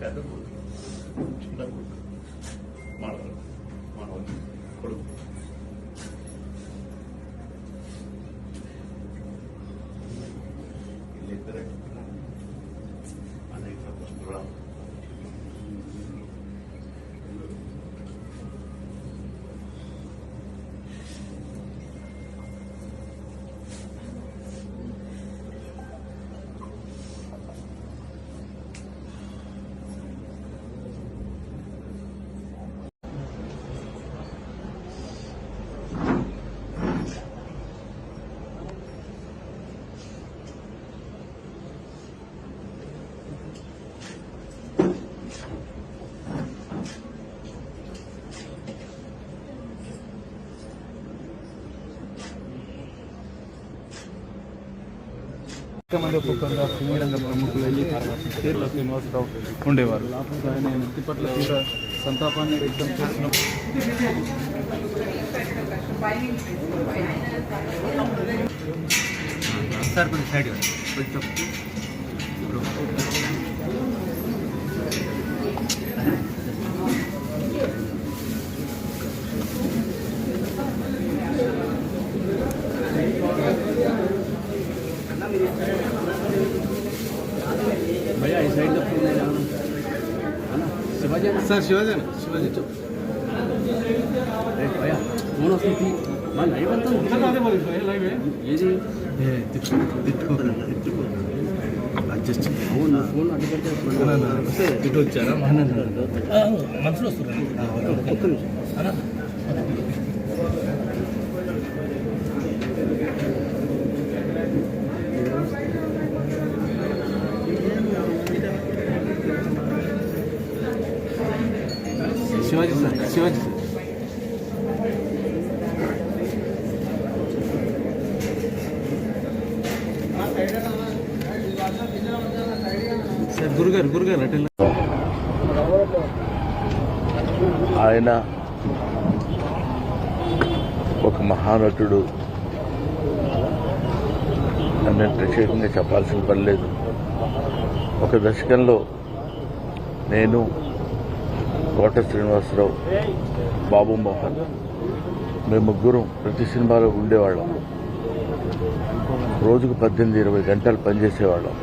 పెద్ద కొడుకు చిన్న మంది ఒక్కొక్కరుగా సింగరంగ ప్రముఖులు వెళ్ళి కేరళ శ్రీనివాసరావు ఉండేవారు. ఆయన మృతి పట్ల తీవ్ర సంతాపాన్ని వ్యక్తం చేసిన సార్ కొంచెం సైడ్ కొంచెం సార్ శివాజీ శివాజీ. ఏది? అడ్జస్ట్ అవును ఫోన్ అడ్డు పెడితే ఇటు వచ్చారా? మనసులో వస్తున్నారు. ఒక్క నిమిషం. Shivaji sir Shivaji sir sir గురుగారు గురుగారు ఆయన ఒక మహానటుడు. అని నేను ప్రత్యేకంగా చెప్పాల్సిన పని లేదు. ఒక దశకంలో నేను కోట శ్రీనివాసరావు? బాబు మోహన్. మేము ముగ్గురం ప్రతి సినిమాలో ఉండేవాళ్ళం. రోజుకు పద్దెనిమిది ఇరవై గంటలు పనిచేసేవాళ్ళం.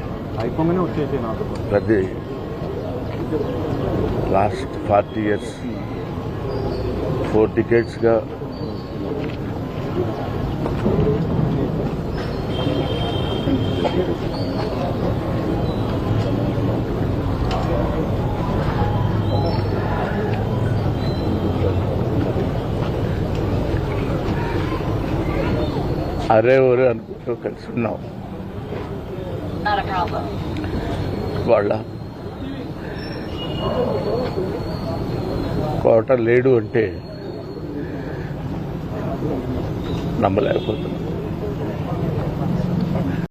ప్రతి లాస్ట్ ఫార్టీ ఇయర్స్ ఫోర్ టికెట్స్గా అరే ఒరే అనుకుంటూ కలిసి ఉన్నాం. వాళ్ళ కోట లేడు అంటే నమ్మలేకపోతున్నాం